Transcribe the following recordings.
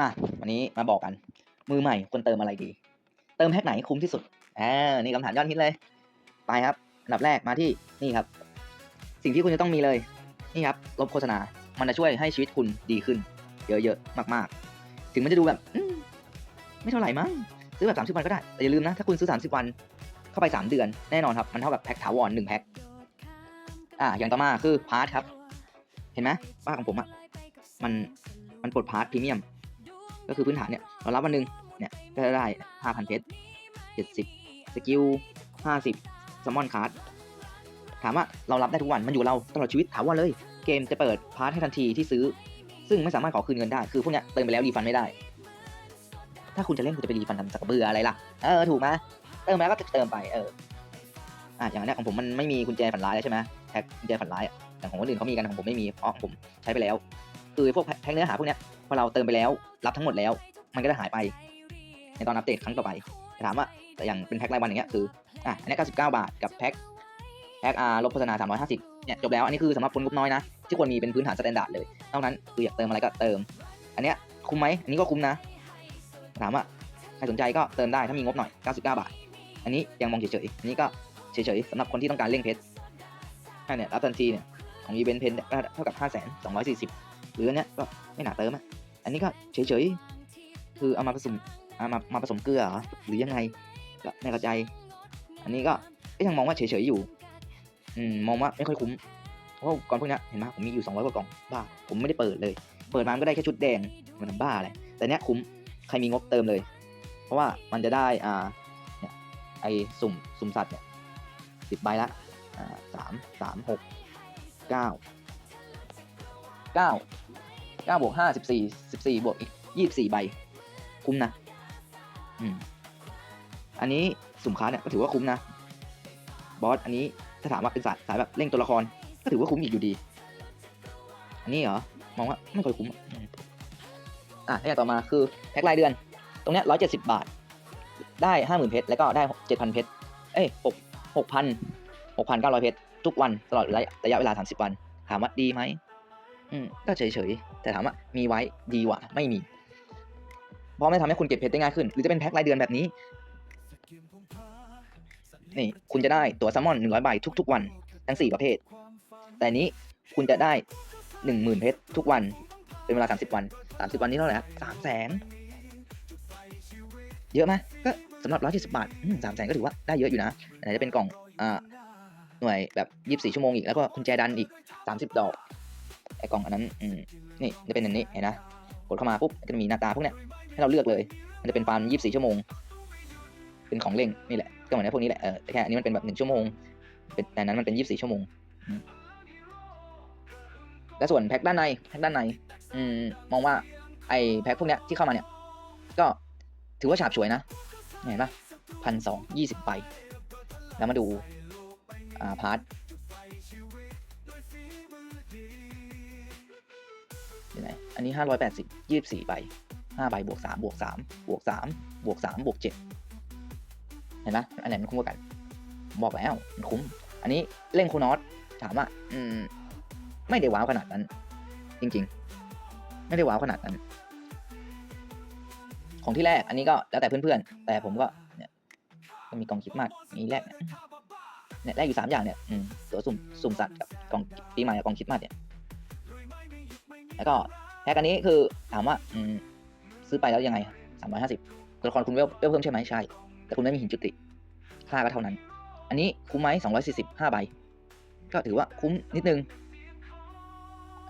มาวันนี้มาบอกกัน มือใหม่ควรเติมอะไรดี เติมแพ็คไหนคุ้มที่สุดอ่านี่คำถามยอดฮิตเลย ไปครับอันดับแรกมาที่นี่ครับ สิ่งที่คุณจะต้องมีเลยนี่ครับลบโฆษณา มันจะช่วยให้ชีวิตคุณดีขึ้น เยอะๆมากๆ ถึงมันจะดูแบบไม่เท่าไหร่มั้งซื้อแบบ 30 วันก็ได้แต่อย่าลืมนะถ้าคุณซื้อ 30 วัน เข้าไป 3 เดือนแน่นอนครับ มันเท่ากับแพ็คถาวร1แพ็คอ่าอย่างต่อมาคือพาร์ทครับ เห็นไหมบ้าของผมอะมันมันปลดพาร์ทพรีเมียม ก็คือพื้นฐานเนี่ยเรารับวันหนึ่งเนี่ยก็จะได้ 5,000 เพชร 70 สกิล 50ซัมอนคาร์ดถามว่าเรารับได้ทุกวันมันอยู่เราตลอดชีวิตถามว่าเลย เกมจะเปิดพาร์ทให้ทันทีที่ซื้อ ซึ่งไม่สามารถขอคืนเงินได้คือพวกเนี้ยเติมไปแล้วรีฟันไม่ได้ ถ้าคุณจะเล่นคุณจะไปรีฟันทำสักเบื่ออะไรล่ะเออถูกไหมเติมไปแล้วก็เติมไปเอออะอย่างอันเนี้ยของผมมันไม่มีกุญแจฝันร้ายแล้วใช่ไหมแพ็คกุญแจฝันร้ายอะแต่ของคนอื่นเขามีกันของผมไม่มีเพราะผมใช้ไปแล้ว คือพวกแพ็คเนื้อหาพวกเนี้ยพอเราเติมไปแล้วรับทั้งหมดแล้ว มันก็จะหายไป ในตอนอัปเดตครั้งต่อไปถามว่าแต่อย่างเป็นแพ็ครายวันอย่างเงี้ยคืออะอันนี้99 บาทกับแพ็คแพ็คอาร์ลบโฆษณา350เนี่ยจบแล้วอันนี้คือสำหรับคนงบน้อยนะที่ควรมีเป็นพื้นฐานสแตนดาร์ดเลยนอกนั้นคืออยากเติมอะไรก็เติม อันเนี้ยคุ้มไหมอันนี้ก็คุ้มนะ ถามว่าใครสนใจก็เติมได้ถ้ามีงบหน่อย 99 บาท อันนี้ยังมองเฉยๆอันนี้ก็เฉยๆสำหรับคนที่ต้องการเร่งเพชรเนี้ยรับทันทีเนี่ยของอีเวนต์เพนเท่ากับ 5 2 4 0 หรืออันเนี้ยก็ไม่หนาเติมอะอันนี้ก็เฉยๆคือเอามาผสมเอามามาผสมเกลือเหรอหรือยังไงก็ไม่เข้าใจ อันนี้ก็ยังมองว่าเฉยๆอยู่อืมมองว่าไม่ค่อยคุ้มเพราะก่อนพวกเนี้ยเห็นไหมผมมีอยู่200กว่ากล่องบ้าผมไม่ได้เปิดเลย เปิดมามันก็ได้แค่ชุดแดงมันบ้าอะไรแต่เนี้ยคุ้มใครมีงบเติมเลย เพราะว่ามันจะได้อ่าเนี่ยไอสุ่มสุ่มสัตว์เนี่ยสิบใบละอ่าสามสามหกเก้าเก้า เก้าบวกห้าสิบสี่สิบสี่บวกอีกยี่สิบสี่ใบ คุ้มนะ อืม อันนี้สุ่มค้าเนี่ยก็ถือว่าคุ้มนะ บอสอันนี้ถ้าถามว่าเป็นสายสายแบบเร่งตัวละคร ก็ถือว่าคุ้มอีกอยู่ดี อันนี้เหรอ มองว่าไม่ค่อยคุ้ม อะแล้วอย่างต่อมาคือแพ็ครายเดือน ตรงเนี้ยร้อยเจ็ดสิบบาท ได้ห้าหมื่นเพชร แล้วก็ได้เจ็ดพันเพชร เอ้ยหกหกพันหกพันเก้าร้อยเพชร ทุกวันตลอดระยะเวลาสามสิบวัน ถามว่าดีไหม อืมก็เฉยๆ แต่ถามว่ามีไว้ดีกว่าไม่มี เพราะไม่ทำให้คุณเก็บเพชรได้ง่ายขึ้น หรือจะเป็นแพ็ครายเดือนแบบนี้ นี่คุณจะได้ตั๋วแซลมอนหนึ่งร้อยใบทุก ๆ วัน ทั้งสี่ประเภท แต่นี้คุณจะได้หนึ่งหมื่นเพชรทุกวัน เป็นเวลาสามสิบวันสามสิบวันนี้เท่าไหร่สามแสนเยอะไหมก็สำหรับร้อยเจ็ดสิบบาทสามแสนก็ถือว่าได้เยอะอยู่นะไหนจะเป็นกล่องอ่าหน่วยแบบยี่สิบสี่ชั่วโมงอีกแล้วก็คุณแจดันอีกสามสิบดอก ไอกล่องอันนั้นอืมนี่จะเป็นอันนี้เห็นนะกดเข้ามาปุ๊บจะมีหน้าตาพวกเนี้ยให้เราเลือกเลย มันจะเป็นฟาร์มยี่สิบสี่ชั่วโมง เป็นของเล่งนี่แหละก็เหมือนในพวกนี้แหละเออแค่อันนี้มันเป็นแบบหนึ่งชั่วโมงเป็นแต่นั้นมันเป็นยี่สิบสี่ชั่วโมงมและส่วนแพ็คด้านในแพ็คด้านใน อืมมองว่าไอ้แพ็คพวกเนี้ยที่เข้ามาเนี่ย ก็ถือว่าฉาบฉวยนะเห็นปะพันสองยี่สิบใบแล้วมาดูอ่าพาร์ท อันนี้ห้าร้อยแปดสิบยี่สิบสี่ใบห้าใบบวกสามบวกสามบวกสามบวกสามบวกเจ็ดเห็นไหมอันไหนมันคุ้มกว่ากัน บอกแล้วมันคุ้ม อันนี้เล่นคูนอสถามว่า อืม ไม่ได้ว้าวขนาดนั้น จริง ๆ ไม่ได้ว้าวขนาดนั้น ของที่แรก อันนี้ก็แล้วแต่เพื่อนๆ แต่ผมก็เนี่ยก็มีกองคิดมาสมีแรกเนี่ยเนี่ยแรกอยู่สามอย่างเนี่ยอืมตัวสุ่มสุ่มสัตว์กับกองปีใหม่กับกองคิดมาสเนี่ยแล้วก็ แพ็กอันนี้คือถามว่าซื้อไปแล้วยังไงสามร้อยห้าสิบตัวละครคุณเวลเวลเพิ่มใช่ไหมใช่ แต่คุณไม่มีหินจุติ ค่าก็เท่านั้น อันนี้คุ้มไหมสองร้อยสี่สิบห้าใบ ก็ถือว่าคุ้มนิดนึง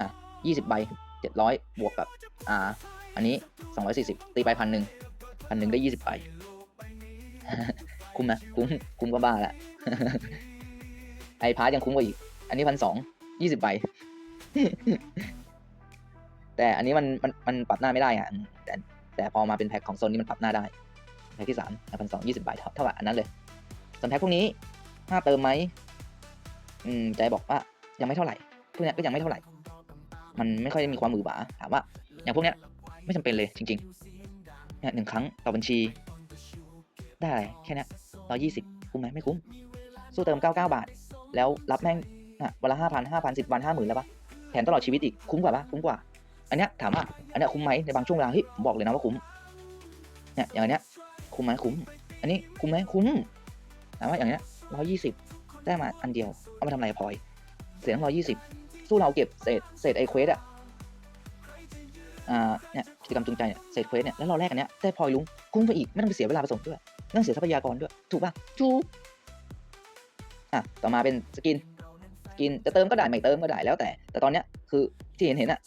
อะยี่สิบใบเจ็ดร้อยบวกกับ อ่า อันนี้สองร้อยสี่สิบตีไปพันหนึ่งพันหนึ่งได้ยี่สิบใบ คุ้มนะ คุ้ม คุ้มก็บ้าละ ไอพาร์ทยังคุ้มกว่าอีก อันนี้พันสองยี่สิบใบ แต่อันนี้มันมันมันปรับหน้าไม่ได้อะแต่แต่พอมาเป็นแพ็คของโซนนี้มันปรับหน้าได้แพ็คที่สามพันสองยี่สิบใบเท่าเท่ากับอันนั้นเลยส่วนแพ็คพวกนี้ห้าเติมไหมอืมใจบอกว่ายังไม่เท่าไหร่พวกนี้ก็ยังไม่เท่าไหร่ มันไม่ค่อยมีความมือหวาถามว่า อย่างพวกเนี้ยไม่จำเป็นเลยจริงๆเนี่ยหนึ่งครั้งต่อบัญชี ได้อะไรแค่เนี้ร้อยยี่สิบคุ้มไหมไม่คุ้ม สู้เติมเก้าเก้าบาท แล้วรับแม่งอะวันละห้าพันห้าพันสิบวันห้าหมื่นแล้วปะแถมตลอดชีวิตอีกคุ้มกว่าปะคุ้มกว่า อันเนี้ยถามว่าอันเนี้ยคุ้มไหมในบางช่วงเวลาเฮ้ยผมบอกเลยนะว่าคุ้มเนี่ยอย่างเนี้ยคุ้มไหมคุ้ม อันนี้คุ้มไหมคุ้มถามว่าอย่างเนี้ยร้อยยี่สิบได้มาอันเดียวเอามาทำอะไรพลอย เสียงร้อยยี่สิบสู้เราเก็บเศษเศษไอเควสอะอ่าเนี่ยกิจกรรมจูงใจเนี่ยเศษเควสเนี่ยแล้วเราแลกอันเนี้ยได้พลอยลุงคุ้มไปอีกไม่ต้องไปเสียเวลาผสมด้วยไม่ต้องเสียทรัพยากรด้วย ถูกป่ะถูกอะต่อมาเป็นสกินสกินจะเติมก็ได้ไม่เติมก็ได้แล้วแต่ แต่ตอนเนี้ยคือที่เห็นเห็นอะ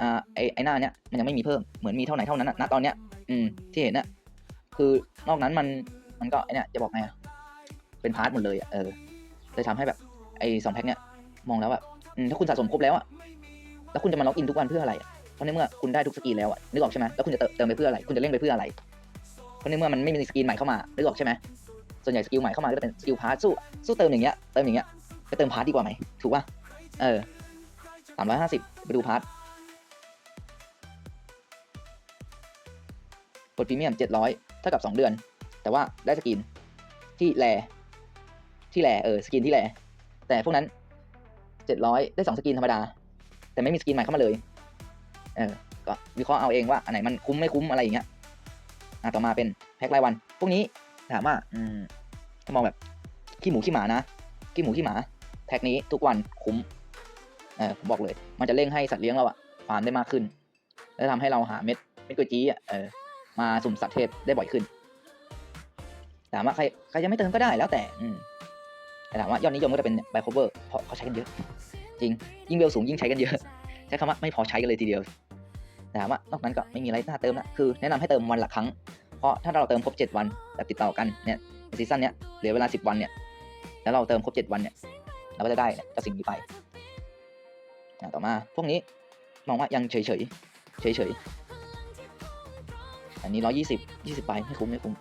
อ่าไอไอหน้าเนี้ยมันยังไม่มีเพิ่มเหมือนมีเท่าไหนเท่านั้นอะณตอนเนี้ยอืมที่เห็นอะคือนอกนั้นมันมันก็ไอเนี้ยจะบอกไงอะเป็นพาร์ทหมดเลยอะเออเลยทำให้แบบไอสองแพ็คเนี้ยมองแล้วแบบถ้าคุณสะสมครบแล้วอะแล้วคุณจะมาล็อกอินทุกวันเพื่ออะไรอะเพราะในเมื่อคุณได้ทุกสกินแล้วอะนึกออกใช่ไหมแล้วคุณจะเติมไปเพื่ออะไร คุณจะเล่นไปเพื่ออะไรเพราะในเมื่อมันไม่มีสกินใหม่เข้ามานึกออกใช่ไหมส่วนใหญ่สกิลใหม่เข้ามาก็จะเป็นสกิลพาร์ทสู้สู้เติมอย่างเงี้ยเติมอย่างเงี้ยไปเติมพาร์ทดีกว่าไหมถูกป่ะเออสามร้อยห้าสิบไปดูพาร์ท กดพรีเมียมเจ็ดร้อยเท่ากับสองเดือน แต่ว่าได้สกินที่แลที่แลเออสกินที่แลแต่พวกนั้นเจ็ดร้อยได้สองสกินธรรมดา แต่ไม่มีสกินใหม่เข้ามาเลย เออ ก็วิเคราะห์เอาเองว่าอันไหนมันคุ้มไม่คุ้มอะไรอย่างเงี้ยอะต่อมาเป็นแพ็ครายวัน พวกนี้ถามว่า อืมถ้ามองแบบขี้หมูขี้หมานะขี้หมูขี้หมา แพ็คนี้ทุกวันคุ้มเออผมบอกเลย มันจะเร่งให้สัตว์เลี้ยงเราอะฟาร์มได้มากขึ้น และทำให้เราหาเม็ดเม็ดกุยจี้อะเออ มาสุ่มสัตว์เทพได้บ่อยขึ้นถามว่าใครใครยังไม่เติมก็ได้แล้วแต่ อืมแต่ถามว่ายอดนิยมก็จะเป็นไบโคเวอร์เพราะเขาใช้กันเยอะ จริง ยิ่งเวลสูงยิ่งใช้กันเยอะ ใช้คำว่าไม่พอใช้กันเลยทีเดียวแต่ถามว่านอกนั้นก็ไม่มีอะไรน่าเติมละคือแนะนำให้เติมวันละครั้ง เพราะถ้าเราเติมครบ 7 วันแบบติดต่อกันเนี่ยซีซั่นเนี้ยเหลือเวลา 10 วันเนี่ย แล้วเราเติมครบ 7 วันเนี่ยเราก็จะได้เจ้าสิ่งนี้ไปต่อมาพวกนี้มองว่ายังเฉยเฉยเฉยเฉย อันนี้ร้อยยี่สิบยี่สิบใบไม่คุ้มไม่คุ้ม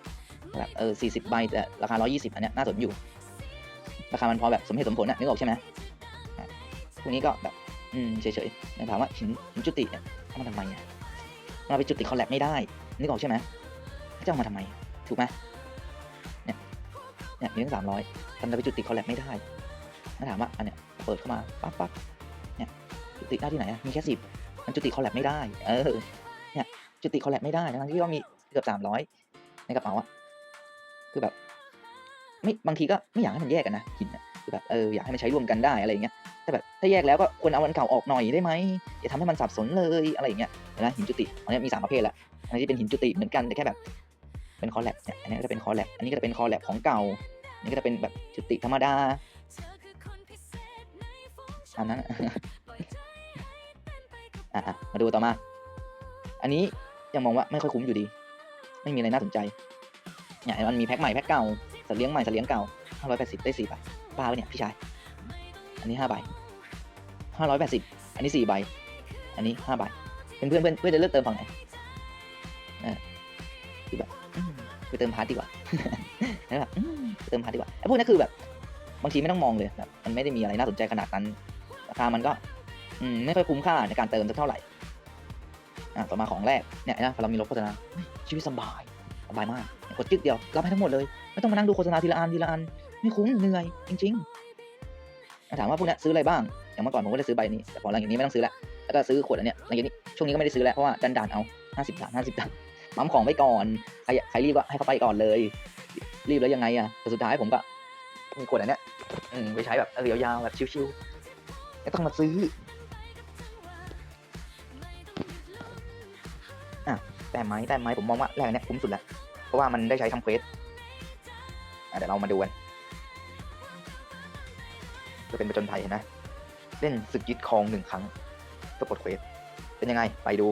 แบบเออสี่สิบใบแต่ราคาร้อยี่สิบอันเนี้ยน่าสนอยู่ ราคามันพอแบบสมเหตุสมผลนะนึกออกใช่ไหมพวกนี้ก็แบบอืมเฉยเฉยๆแต่ถามว่าหินหินจุติเนี่ยเอามาทำไมอะเราไปจุติคอลแลบไม่ได้นึกออกใช่ไหมจะเอามาทำไมถูกไหมเนี่ยเนี่ยมีตั้งสามร้อยทำเราไปจุติคอลแลบไม่ได้ถาถามว่าอันเนี้ยเปิดเข้ามาปั๊บปั๊บเนี่ยจุติได้ที่ไหนอะมีแค่สิบมันจุติคอลแลบไม่ได้ เออ จุติคอลแลบไม่ได้ทั้งที่ว่ามีเกือบสามร้อยในกระเป๋าอะคือแบบ ไม่บางทีก็ไม่อยากให้มันแยกกันนะหินอะคือแบบเอออยากให้มันใช้ร่วมกันได้อะไรอย่างเงี้ยแต่แบบถ้าแยกแล้วก็ควรเอาอันเก่าออกหน่อยได้ไหมอย่าทำให้มันสับสนเลยอะไรอย่างเงี้ยนะหินจุติอันนี้มีสามประเภทละอันนี้เป็นหินจุติเหมือนกันแต่แค่แบบเป็นคอลแลบเนี่ยอันนี้ก็จะเป็นคอลแลบอันนี้ก็จะเป็นคอลแลบของเก่าอันนี้ก็จะเป็นแบบจุติธรรมดาอันนั้นอะอะอะมาดูต่อมา อันนี้ ยังมองว่าไม่ค่อยคุ้มอยู่ดี ไม่มีอะไรน่าสนใจเนี่ยมันมีแพ็คใหม่แพ็คเก่าสัตว์เลี้ยงใหม่สัตว์เลี้ยงเก่าห้าร้อยแปดสิบได้สี่ใบบ้าปะเนี่ยพี่ชาย อันนี้ห้าใบห้าร้อยแปดสิบอันนี้สี่ใบ อันนี้ห้าใบเป็นเพื่อนเพื่อนเพื่อนจะเลือกเติมฝั่งไหนเออคือแบบไปเติมพาร์ทดีกว่าแล้วแบบไปเติมพาร์ทดีกว่าไอ้พวกนี้คือแบบ บางทีไม่ต้องมองเลยแบบมันไม่ได้มีอะไรน่าสนใจขนาดนั้นราคามันก็ อืมไม่ค่อยคุ้มค่าในการเติมสักเท่าไหร่ อะต่อมาของแรกเนี่ยนะพอเรามีรถโฆษณาชีวิตสบายสบายมากกดจึ๊กเดียวรับให้ทั้งหมดเลย ไม่ต้องมานั่งดูโฆษณาทีละอันทีละอันไม่คุ้มเหนื่อยจริงๆถามว่าพวกนี้ซื้ออะไรบ้างอย่างเมื่อก่อนผมก็ได้ซื้อใบนี้แต่พอหลังจากนี้ไม่ต้องซื้อละแล้วก็ซื้อขวดอันเนี้ยหลังจากนี้ช่วงนี้ก็ไม่ได้ซื้อแล้วเพราะว่าดันดานเอาห้าสิบบาทห้าสิบบาทปั๊มของไว้ก่อนใครใครรีบก็ให้เขาไปก่อนเลย รีบแล้วยังไงอะแต่สุดท้ายผมก็มีขวดอันเนี้ยไปใช้แบบเออยาวๆแบบชิวๆไม่ต้องมาซื้อ อะแต่ไม้แต่ไม้ผมมองว่าแรกเนี้ยคุ้มสุดแล้วเพราะว่ามันได้ใช้ทำเควสเดี๋ยวเรามาดูกันจะเป็นประจนภัยเห็นไหมเล่นศึกยึดครองหนึ่งครั้งเพื่อกดเควสเป็นยังไงไปดู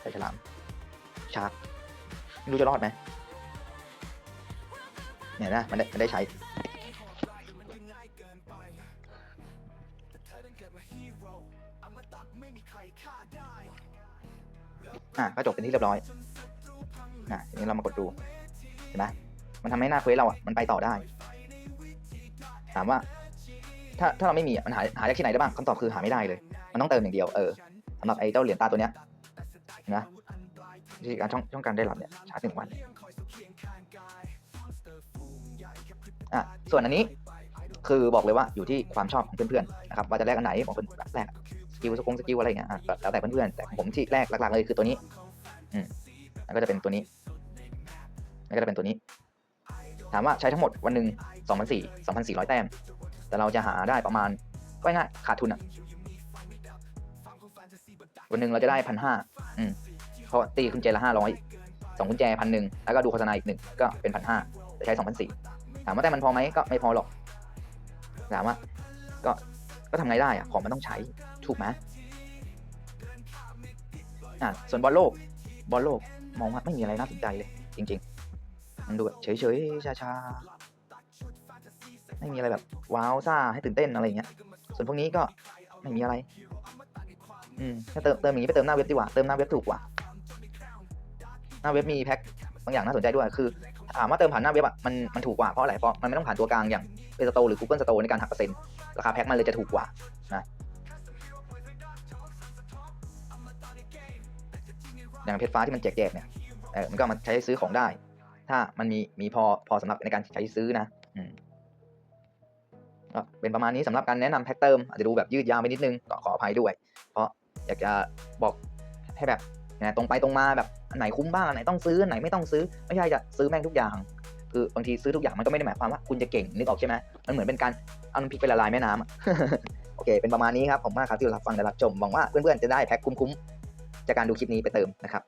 ใส่ฉลามชาร์กไม่รู้จะรอดไหมเนี่ยนะมันได้มันได้ใช้ อะก็จบเป็นที่เรียบร้อยอะทีนี้เรามากดดูเห็นไหมมันทำให้หน้าเควสเราอะมันไปต่อได้ ถามว่า ถ้าถ้าเราไม่มีมันหาหาจากที่ไหนได้บ้างคำตอบคือหาไม่ได้เลย มันต้องเติมอย่างเดียวเออสำหรับไอ้เจ้าเหรียญตาตัวเนี้ยนไหมวิธีการช่องช่องการได้รับเนี่ยชาหนึ่งวันอะส่วนอันนี้คือบอกเลยว่าอยู่ที่ความชอบของเพื่อนๆนะครับว่าจะแลกอันไหนบอกเพื่อนแลก กิลสกงสกิลอะไรอย่างเงี้ยอะก็แล้วแต่เพื่อนๆแต่ผมที่แรกหลักๆเลยคือตัวนี้อืมแล้วก็จะเป็นตัวนี้แล้วก็จะเป็นตัวนี้ ถามว่าใช้ทั้งหมดวันหนึ่งสองพันสี่สองพันสี่ร้อยแต้ม แต่เราจะหาได้ประมาณก็ง่ายขาดทุนอะวันหนึ่งเราจะได้พันห้าอืมเพราะตีกุญแจละห้าร้อยสองกุญแจพันหนึ่งแล้วก็ดูโฆษณาอีกหนึ่งก็เป็นพันห้าจะใช้สองพันสี่ถามว่าแต่มันพอไหมก็ไม่พอหรอกถามว่าก็ก็ทำไงได้อะของมันต้องใช้ ถูกไหมอะส่วนบอลโลกบอลโลกมองว่าไม่มีอะไรน่าสนใจเลย จริงๆมันดูแบบเฉยๆชาๆไม่มีอะไรแบบว้าวซ่าให้ตื่นเต้นอะไรอย่างเงี้ย ส่วนพวกนี้ก็ไม่มีอะไร อืมถ้าเติมเติมอย่างนี้ไปเติมหน้าเว็บดีกว่าเติมหน้าเว็บถูกกว่า หน้าเว็บมีแพ็คบางอย่างน่าสนใจด้วยคือถามว่าเติมผ่านหน้าเว็บอะมันมันถูกกว่าเพราะอะไรเพราะมันไม่ต้องผ่านตัวกลางอย่างเพจสโตหรือ Google Store ในการหักเปอร์เซ็นต์ราคาแพ็คมันเลยจะถูกกว่านะ อย่างเพชรฟ้าที่มันแจกๆเนี่ยเออมันก็มาใช้ซื้อของได้ ถ้ามันมีมีพอพอสำหรับในการใช้ซื้อนะอืมก็เป็นประมาณนี้สำหรับการแนะนำแพ็คเติมอาจจะดูแบบยืดยาวไปนิดนึงก็ขออภัยด้วย เพราะอยากจะบอกให้แบบนะตรงไปตรงมาแบบอันไหนคุ้มบ้างอันไหนต้องซื้ออันไหนไม่ต้องซื้อ ไม่ใช่จะซื้อแม่งทุกอย่าง คือบางทีซื้อทุกอย่างมันก็ไม่ได้หมายความว่าคุณจะเก่งนึกออกใช่ไหมมันเหมือนเป็นการเอาน้ำพริกไปละลายแม่น้ำโอเค เป็นประมาณนี้ครับผมมากครับที่รับฟังและรับชมหวังว่าเพื่อนๆจะได้แพ็คคุ้มๆ จากการดูคลิปนี้ไปเติมนะครับ